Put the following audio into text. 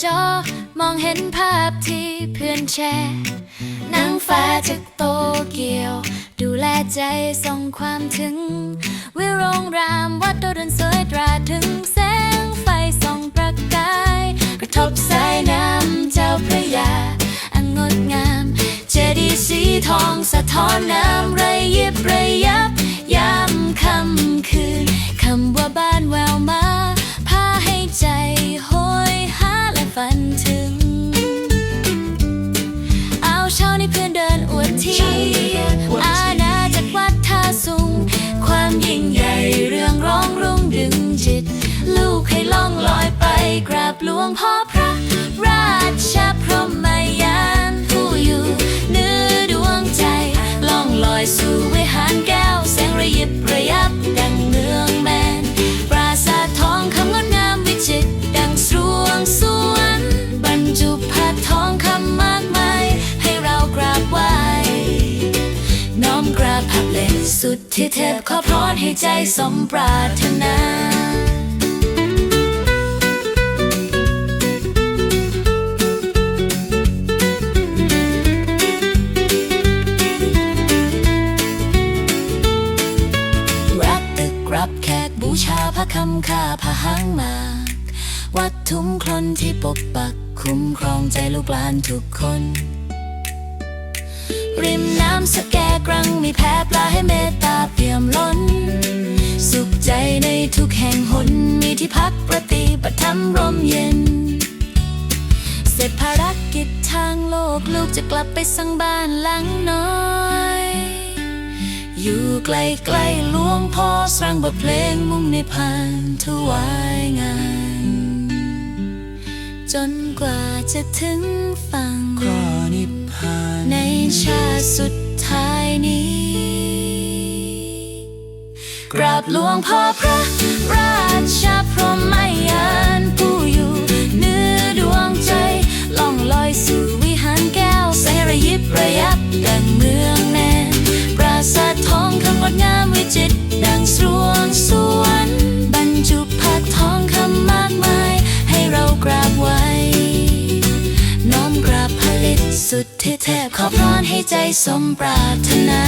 มองเห็นภาพที่เพื่อนแชร์นางฟ้าจากโตเกียว ดูแลใจส่งความถึง วิโรงแรมวัดโดดนสวยตราถึงแสงไฟส่องประกาย กระทบสายน้ำเจ้าพระยา อันงดงาม เจดีย์สีทองสะท้อนน้ำระยิบระยับยามค่ำ เอาเช้านี้เพื่อนเดินอวดทีอาณาจักรวัดท่าสูงความยิ่งใหญ่เรื่องร้องรุ่งดึงจิต ลูกให้ล่องลอย สุดที่เทพขอพรให้ใจสมปรารถนารักตึกรับแขกบูชาพระคำค่าพระหางมากวัดทุ่มคลนที่ปกปักคุ้มครองใจลูกหลานทุกคน ริมน้ำสแกกรังมีแพปลาให้เมตตาเปี่ยมล้น สุขใจในทุกแห่งหน มีที่พักประติบัติธรรมร่มเย็น เสร็จภารกิจทางโลกลูกจะกลับไปสร้างบ้านหลังน้อย อยู่ใกล้ๆหลวงพ่อสร้างบทเพลงมุ่งในพานถวายงาน จนกว่าจะถึงฝั่ง ชาติสุดท้ายนี้ กราบหลวงพ่อพระราชาพรหมยานผู้อยู่เนื้อดวงใจ ล่องลอยสู่วิหารแก้วแสระยิบระยับดังเมืองแนนปราสาททองคำงดงามวิจิตร สุดที่เทพขอพรให้ใจสมปรารถนา